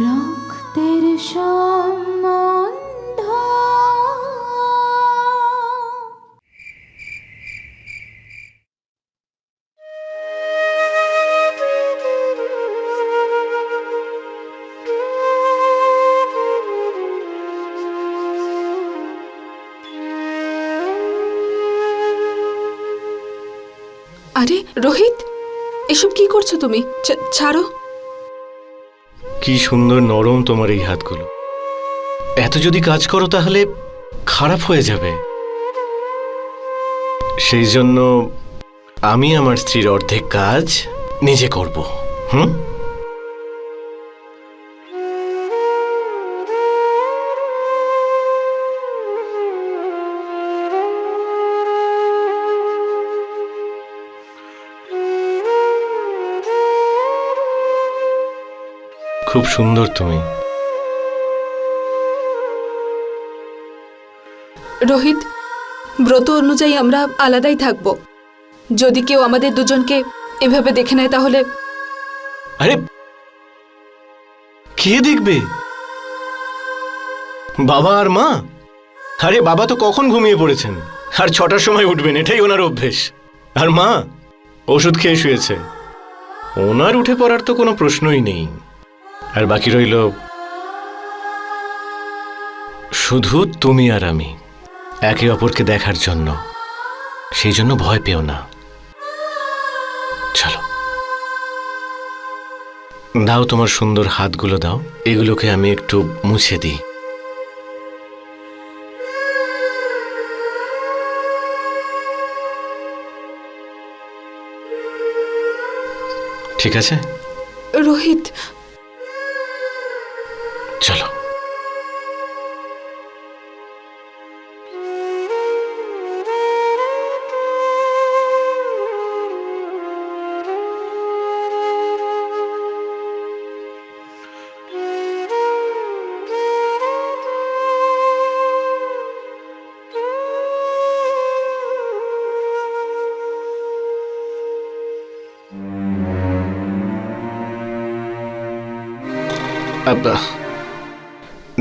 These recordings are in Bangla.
রক্তের সম্বন্ধ। আরে রোহিত এসব কি করছ তুমি? ছাড়ো। কি সুন্দর নরম তোমার এই হাতগুলো। এত যদি কাজ করো তাহলে খারাপ হয়ে যাবে। সেই জন্য আমি আমার স্ত্রীর অর্ধেক কাজ নিজে করব, হুম? খুব সুন্দর তুমি। রোহিত ব্রত অনুযায়ী আমরা আলাদাই থাকব। যদি কেউ আমাদের দুজনকে এভাবে দেখে নেয় তাহলে আরে কে দেখবে? বাবা আর মা? আরে বাবা তো কখন ঘুমিয়ে পড়েছেন? আর ছটার সময় উঠবেন এটাই ওনার অভ্যেস। আর মা ওষুধ খেয়ে শুয়েছে। ওনার উঠে পড়ার তো কোনো প্রশ্নই নেই। আর বাকি রইল শুধু তুমি আর আমি, একে অপরকে দেখার জন্য। সেই জন্য ভয় পেও না। চলো। দাও তোমার সুন্দর হাতগুলো দাও। এগুলোকে আমি একটু মুছে দিই। ঠিক আছে? রোহিত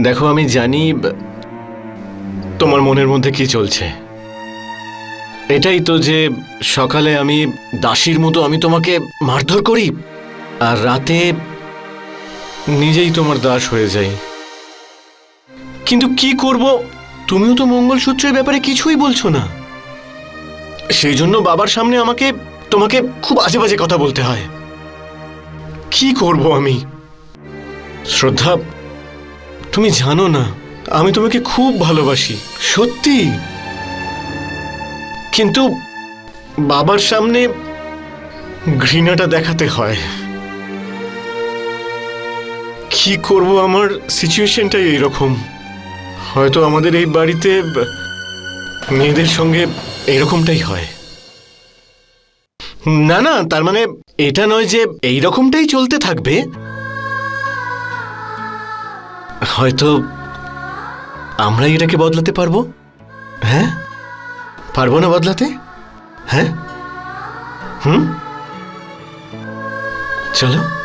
দেখো, আমি জানি তোমার মনের মধ্যে কি চলছে। এটাই তো যে সকালে আমি দাসীর মতো আমি তোমাকে মারধর করি, আর রাতে নিজেই তোমার দাস হয়ে যাই। কিন্তু কি করব? তুমিও তো মঙ্গলসূত্রের ব্যাপারে কিছুই বলছো না। সেই জন্য বাবার সামনে আমাকে, তোমাকে খুব আজে বাজে কথা বলতে হয়। কি করব আমি? শ্রদ্ধা, তুমি জানো না, আমি তোমাকে খুব ভালোবাসি, সত্যি। কিন্তু বাবার সামনে ঘৃণাটা দেখাতে হয়। কি করব আমার সিচুয়েশনটাই এইরকম। হয়তো আমাদের এই বাড়িতে মেয়েদের সঙ্গে এরকমটাই হয়। না না, তার মানে এটা নয় যে এই রকমটাই চলতে থাকবে। হয়তো আমরাই এটাকে বদলাতে পারব? হ্যাঁ? পারব না বদলাতে? হ্যাঁ? হুম? চলো।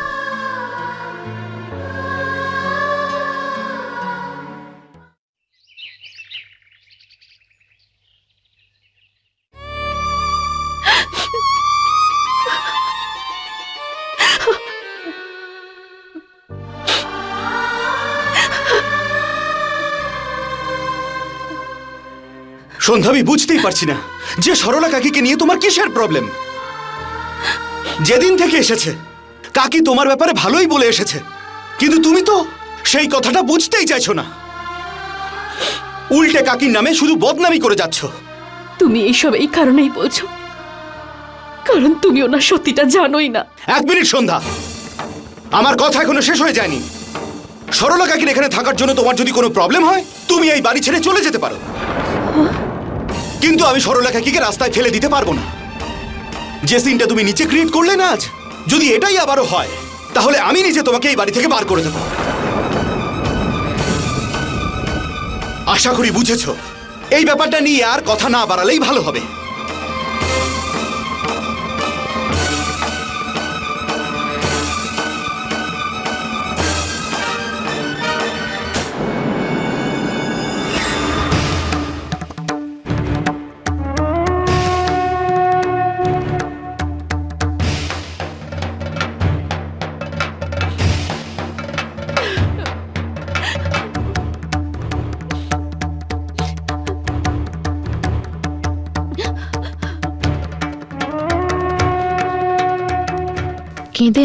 সন্ধ্যা আমি বুঝতেই পারছি না। যে সরলা কাকিকে নিয়ে তোমার কিসের প্রবলেম যেদিন থেকে এসেছে কাকি তোমার ব্যাপারে ভালোই বলে এসেছে। কিন্তু তুমি তো সেই কথাটা বুঝতেই চাইছো না। উল্টে কাকির নামে শুধু বদনামি করে যাচ্ছ। তুমি এইসব এই কারণেই বলছো। কারণ তুমি ওনার সত্যিটা জানোই না। এক মিনিট সন্ধ্যা। আমার কথা এখনও শেষ হয়ে যায়নি। সরলা কাকির এখানে থাকার জন্য তোমার যদি কোনো প্রবলেম হয় তুমি এই বাড়ি ছেড়ে চলে যেতে পারো। কিন্তু আমি সরলা কাকিকে রাস্তায় ফেলে দিতে পারব না? যে সিনটা তুমি নিচে ক্রিয়েট করলে না আজ, যদি এটাই আবারও হয়, তাহলে আমি নিজে তোমাকে এই বাড়ি থেকে বার করে দেবো। আশা করি বুঝেছ। এই ব্যাপারটা নিয়ে আর কথা না বাড়ালেই ভালো হবে।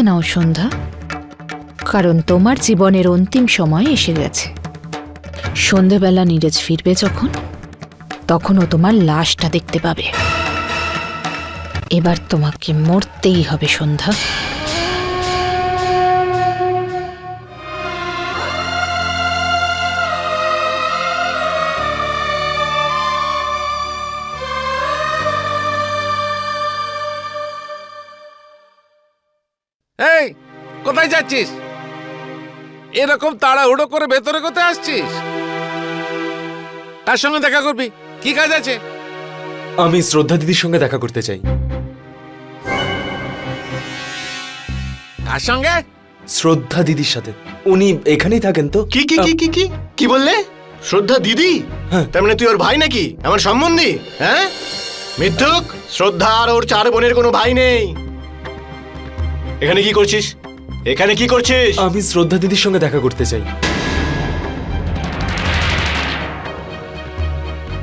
কেঁদে নাও, সন্ধ্যা। কারণ তোমার জীবনের অন্তিম সময় এসে গেছে। সন্ধেবেলা নীরজ ফিরবে যখন, তখনও তোমার লাশটা দেখতে পাবে। এবার তোমাকে মরতেই হবে, সন্ধ্যা। যাচ্ছিস এরকম তাড়াহুড়ো করে ভেতরে কোথায় আসছিস? তার সঙ্গে দেখা করবি। কি কাজ আছে? আমি শ্রদ্ধা দিদির সঙ্গে দেখা করতে চাই। তার সঙ্গে? শ্রদ্ধা দিদির সাথে। উনি এখানেই থাকেন তো? কি কি কি কি কি? কি বললে? শ্রদ্ধা দিদি? হ্যাঁ। তার মানে তুই ওর ভাই নাকি? আমার সম্বন্ধী? হ্যাঁ? মিথ্যুক? শ্রদ্ধা আর ওর চার বোনের কোনো ভাই নেই। এখানে কি করছিস? এখানে কি করছিস? আমি শ্রদ্ধা দিদির সঙ্গে দেখা করতে চাই।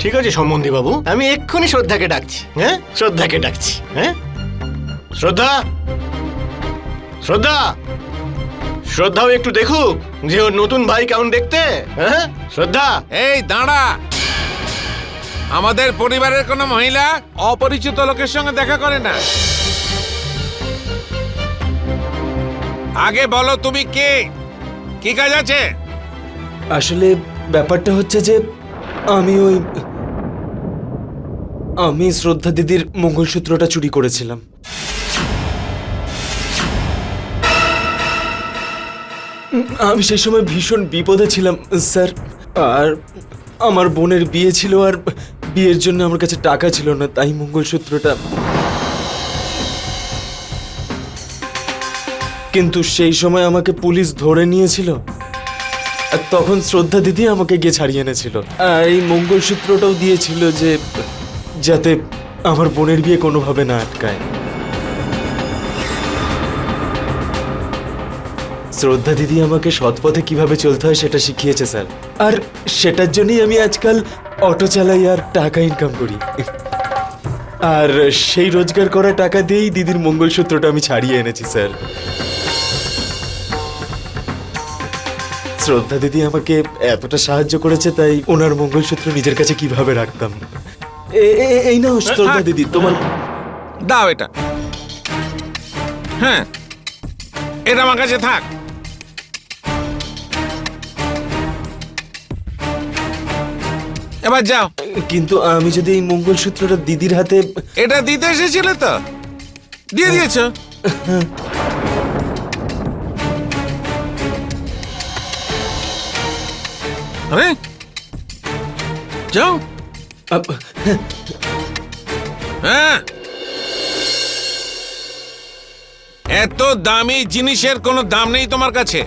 ঠিক আছে সম্বন্ধী বাবু। আমি এক্ষুনি শ্রদ্ধাকে ডাকছি হ্যাঁ? শ্রদ্ধাকে ডাকছি হ্যাঁ? শ্রদ্ধা! শ্রদ্ধা! শ্রদ্ধাও একটু দেখুক যে ওর নতুন ভাই কেমন দেখতে হ্যাঁ? শ্রদ্ধা! এই দাঁড়া! আমাদের পরিবারের কোনো মহিলা অপরিচিত লোকের সঙ্গে দেখা করে না। আগে বলো তুমি কে? কি কাজ আছে? আসলে ব্যাপারটা হচ্ছে যে আমি ওই আমি শ্রদ্ধা দিদির মঙ্গলসূত্রটা চুরি করেছিলাম। আমি সেই সময় ভীষণ বিপদে ছিলাম, স্যার। আর আমার বোনের বিয়ে ছিল আর বিয়ের জন্য আমার কাছে টাকা ছিল না, তাই মঙ্গলসূত্রটা কিন্তু সেই সময় আমাকে পুলিশ ধরে নিয়েছিল। আর তখন শ্রদ্ধা দিদি আমাকে গিয়ে ছাড়িয়ে এনেছিল। আর এই মঙ্গলসূত্রটাও দিয়েছিল যে, যাতে আমার বোনের বিয়ে কোনোভাবে না আটকায়। শ্রদ্ধা দিদি আমাকে সৎপথে কীভাবে চলতে হয় সেটা শিখিয়েছে, স্যার। আর সেটার জন্যই আমি আজকাল অটো চালাই আর টাকা ইনকাম করি। আর সেই রোজগার করা টাকা দিয়েই দিদির মঙ্গলসূত্রটা আমি ছাড়িয়ে এনেছি, স্যার। শ্রদ্ধা দিদি আমাকে এতটা সাহায্য করেছে তাই ওনার মঙ্গলসূত্র নিজের কাছে কীভাবে রাখতাম? এই নাও শ্রদ্ধা দিদি তোমার দাও এটা। হ্যাঁ। এটা আমার কাছে থাক। এবার যাও। কিন্তু আমি যদি এই মঙ্গলসূত্রটা দিদির হাতে এটা দিতে এসেছিলে তো? দিয়ে দিয়েছ? আরে, যাও। হ্যাঁ। এত দামি জিনিসের কোনো দাম নেই তোমার কাছে।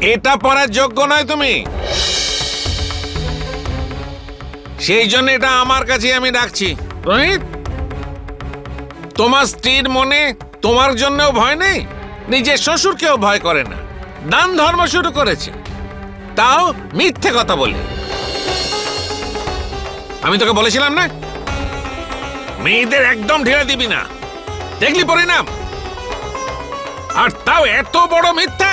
এটা পরার যোগ্য নয় তুমি। সেই জন্য এটা আমার কাছে আমি রাখছি। রোহিত, তোমার স্ত্রীর মনে তোমার জন্যও ভয় নেই? নিজের শ্বশুরকেও ভয় করে না। দান ধর্ম শুরু করেছে। তাও মিথ্যে কথা বলে। আমি তোকে বলেছিলাম না? মেয়েদের একদম ঢেলে দিবি না। দেখলি পরিণাম? আর তাও এত বড় মিথ্যে?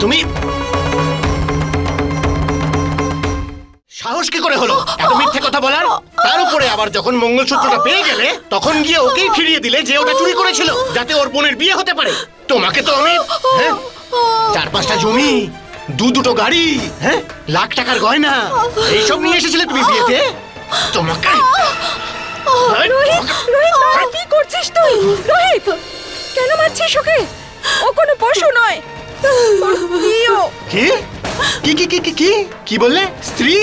তুমি সাহস কি করে হলো? এত মিথ্যে কথা বলার? তার উপরে আবার যখন মঙ্গলসূত্রটা পেয়ে গেলে তখন গিয়ে ওকেই ফিরিয়ে দিলে যে ওটা চুরি করেছিল যাতে ওর বোনের বিয়ে হতে পারে। তোমাকে তো আমি হ্যাঁ? চার পাঁচটা জমি দু দুটো গাড়ি হ্যাঁ? লাখ টাকার গয়না এইসব নিয়ে এসেছিলে তুমি বিয়েতে? তোমাকে বাবা, কি করছিস তুই? কেন মারছিস ওকে? ও কোনো পশু নয়। কি? কি কি কি কি কি? কি বললে? স্ত্রী?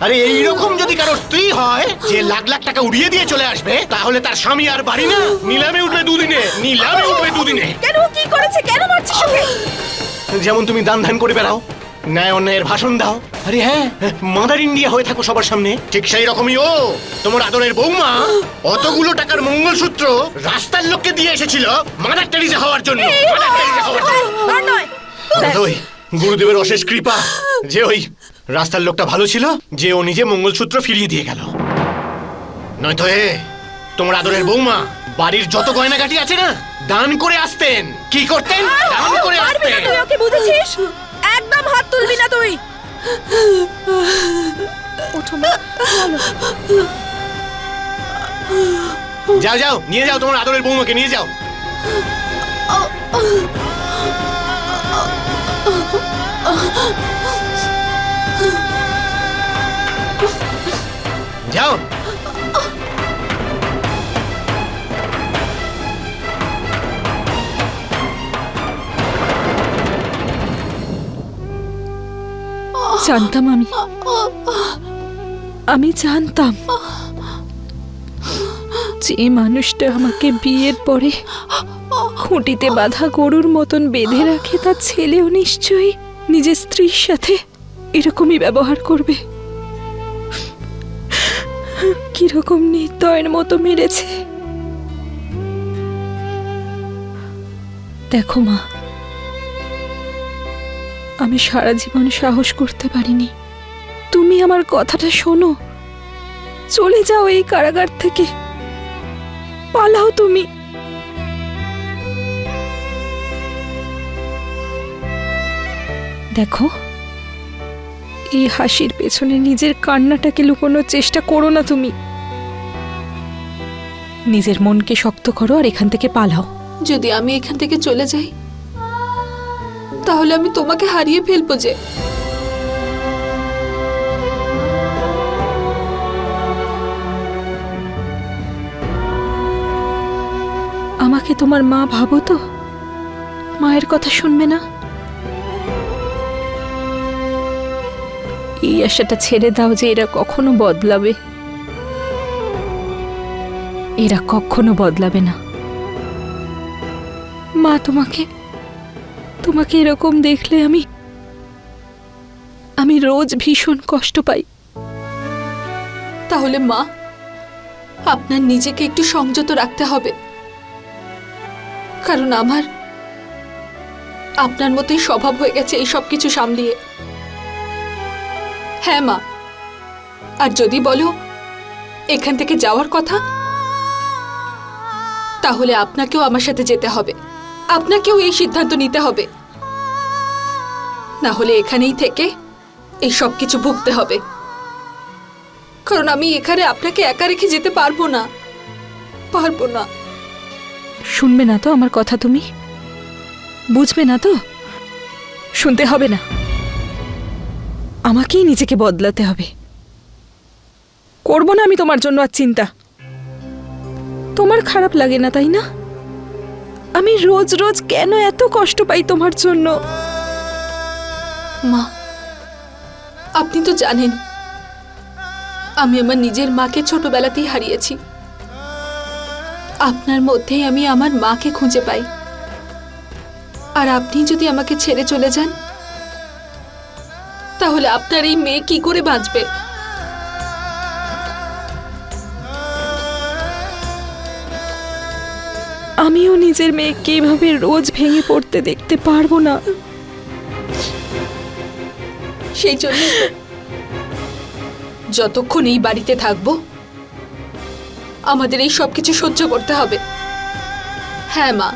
আরে এইরকম যদি কারও স্ত্রী হয় যে লাখ লাখ টাকা উড়িয়ে দিয়ে চলে আসবে তাহলে তার স্বামী আর বাড়ি না। নিলামে উঠবে দুদিনে নিলামে উঠবে দুদিনে। কেন কি করেছে? কেন মারছিস ওকে যেমন তুমি দান ধ্যান করে বেড়াও ন্যায় অন্যায়ের ভাষণ দাও। আরে হ্যাঁ মাদার ইন্ডিয়া হয়ে থাকো সবার সামনে। ঠিক সেই রকমই ও। তোমার আদরের বৌমা অতগুলো টাকার মঙ্গলসূত্র রাস্তার লোককে দিয়ে এসেছিল মাদার টেরিজা হওয়ার জন্য। মাদার টেরিজা হওয়ার ওই গুরুদেবের অশেষ কৃপা যে ওই রাস্তার লোকটা ভালো ছিল যে ও নিজে মঙ্গলসূত্র ফিরিয়ে দিয়ে গেল। নয়তো এ তোমার আদরের বৌমা বাড়ির যত গয়নাগাটি আছে না দান করে আসতেন। কি করতেন? দান করে আসতেন। তুই ওকে বুঝেছিস? একদম হাত তুলবি না তুই। ওঠো মা যাও যাও নিয়ে যাও তোমার আদরের বৌমাকে নিয়ে যাও। যাও। জানতাম আমি। আমি জানতাম যে মানুষটা আমাকে বিয়ের পরে খুঁটিতে বাঁধা গরুর মতন বেঁধে রাখে তার ছেলেও নিশ্চয়ই নিজের স্ত্রীর সাথে। এরকমই ব্যবহার করবে। কীরকম নির্দয়ের মতো মেরেছে। দেখো মা, আমি সারা জীবন সাহস করতে পারিনি। তুমি আমার কথাটা শোনো। চলে যাও এই কারাগার থেকে। পালাও তুমি। দেখো এই হাসির পেছনে নিজের কান্নাটাকে লুকোনোর চেষ্টা করো না তুমি। নিজের মনকে শক্ত করো আর এখান থেকে পালাও। যদি আমি এখান থেকে চলে যাই তাহলে আমি তোমাকে হারিয়ে ফেলব যে। আমাকে তোমার মা ভাবো তো মায়ের কথা শুনবে না? এই আশাটা ছেড়ে দাও যে এরা কখনো বদলাবে। এরা কখনো বদলাবে না। মা, তোমাকে তোমাকে এরকম দেখলে আমি আমি রোজ ভীষণ কষ্ট পাই। তাহলে মা, আপনার নিজেকে একটু সংযত রাখতে হবে। কারণ আমার, আপনার মতোই স্বভাব হয়ে গেছে এই সব কিছু সামলিয়ে। হ্যাঁ মা। আর যদি বলো এখান থেকে যাওয়ার কথা, তাহলে আপনাকেও আমার সাথে যেতে হবে। আপনাকেও এই সিদ্ধান্ত নিতে হবে। না হলে এখানেই থেকে এই সব কিছু ভুগতে হবে। কারণ আমি এখানে আপনাকে একা রেখে যেতে পারব না। পারব না। শুনবে না তো আমার কথা তুমি? বুঝবে না তো? শুনতে হবে না। আমাকেই নিজেকে বদলাতে হবে। করব না আমি তোমার জন্য আর চিন্তা। তোমার খারাপ লাগে না, তাই না? আমি রোজ রোজ কেন এত কষ্ট পাই তোমার জন্য? মা, আপনি তো জানেন, আমি আমার নিজের মাকে ছোটবেলাতেই হারিয়েছি। আপনার মধ্যেই আমি আমার মাকে খুঁজে পাই। আর আপনি যদি আমাকে ছেড়ে চলে যান তাহলে আপনার এই মেয়ে কি করে বাঁচবে? আমিও নিজের মেয়েকে এভাবে রোজ ভেঙে পড়তে দেখতে পারব না। সেই জন্য যতক্ষণ এই বাড়িতে থাকব আমাদের এই সব কিছু সহ্য করতে হবে। হ্যাঁ মা।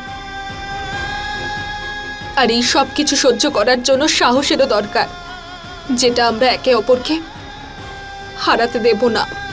আর এই সব কিছু সহ্য করার জন্য সাহসেরও দরকার। যেটা আমরা একে অপরকে হারাতে দেব না।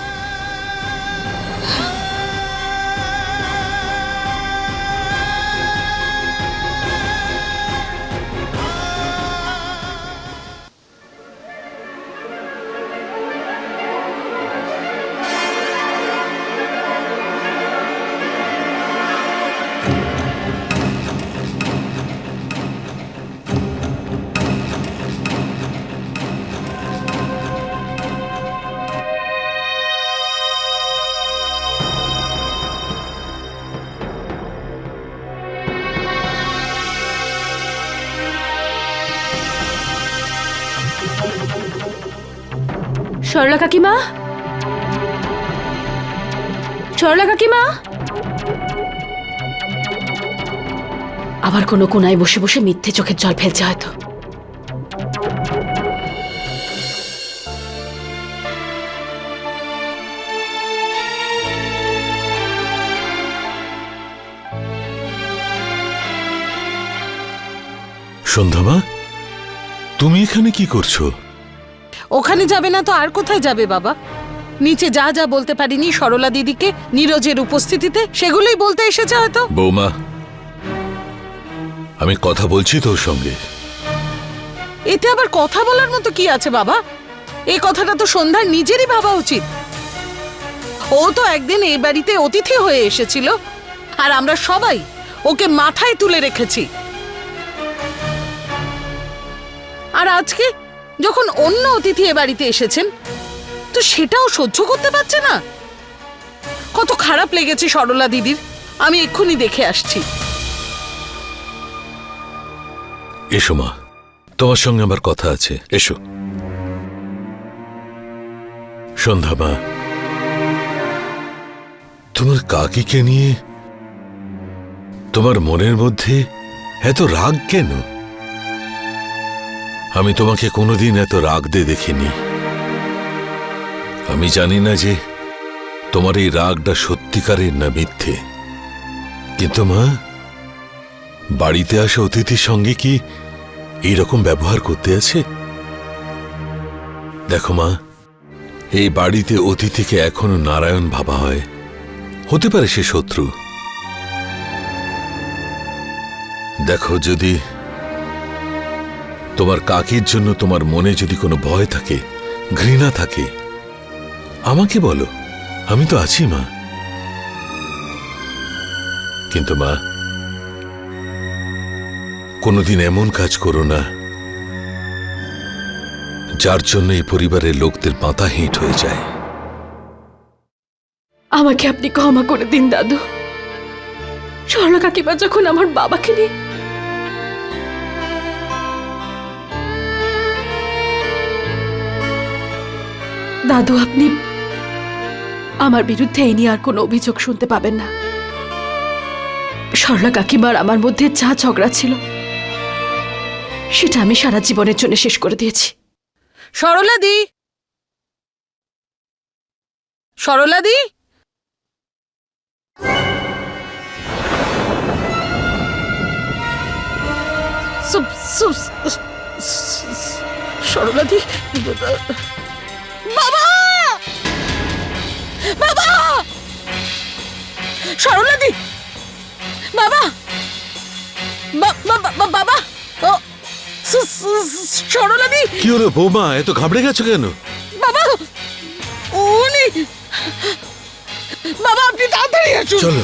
সরলা কাকিমা? সরলা কাকিমা? আবার কোনো কোনায় বসে বসে মিথ্যে চোখের জল ফেলছে হয়তো। সন্ধ্যামা, তুমি এখানে কি করছ? ওখানে যাবে না তো আর কোথায় যাবে বাবা? নিচে যা যা বলতে পারিনি সরলা দিদিকে নীরজের উপস্থিতিতে সেগুলোই বলতে এসেছে হয়তো। বৌমা আমি কথা বলছি তোর সঙ্গে। এতে আবার কথা বলার মতো কি আছে বাবা? এই কথাটা তো সন্ধ্যার নিজেরই ভাবা উচিত। ও তো একদিন এই বাড়িতে অতিথি হয়ে এসেছিল আর আমরা সবাই ওকে মাথায় তুলে রেখেছি। আর আজকে যখন অন্য অতিথি এ বাড়িতে এসেছেন, তো সেটাও সহ্য করতে পারছে না। কত খারাপ লেগেছে সরলা দিদির। আমি এক্ষুনি দেখে আসছি। এসো মা, তোমার সঙ্গে আমার কথা আছে। এসো। সন্ধ্যা মা, তোমার কাকিকে নিয়ে তোমার মনের মধ্যে এত রাগ কেন? আমি তোমাকে কোনোদিন এত রাগ দিয়ে দেখিনি। আমি জানি না যে তোমার এই রাগটা সত্যিকারের না মিথ্যে। কিন্তু মা, বাড়িতে আসা অতিথির সঙ্গে কি এইরকম ব্যবহার করতে আছে? দেখো মা, এই বাড়িতে অতিথিকে এখনও নারায়ণ ভাবা হয়। হতে পারে সে শত্রু। দেখো যদি তোমার কাকির জন্য তোমার মনে যদি কোনো ভয় থাকে, ঘৃণা থাকে, আমাকে বলো, আমি তো আছি, মা। কিন্তু মা, কোনোদিন এমন কাজ করো না, যার জন্য এই পরিবারের লোকদের মাথা হেঁট হয়ে যায়। আমাকে আপনি ক্ষমা করে দিন, দাদু। সরলা কাকিমা যখন আমার বাবাকে নিয়ে দাদু আপনি আমার বিরুদ্ধে এই নিয়ে আর কোনো অভিযোগ শুনতে পাবেন না। সরলা কাকিমার আমার মধ্যে যা ঝগড়া ছিল সেটা আমি সারা জীবনের জন্য শেষ করে দিয়েছি। সরলা দি! সরলা দি! সরলা দি বাবা! বাবা! সরলা দি বাবা! বাবা! ও সু- সু- সু- কি হলো বৌমা এত ঘাবড়ে গেছো কেন? বাবা! উনি! বাবা আপনি তাড়াতাড়ি আসুন! চলো।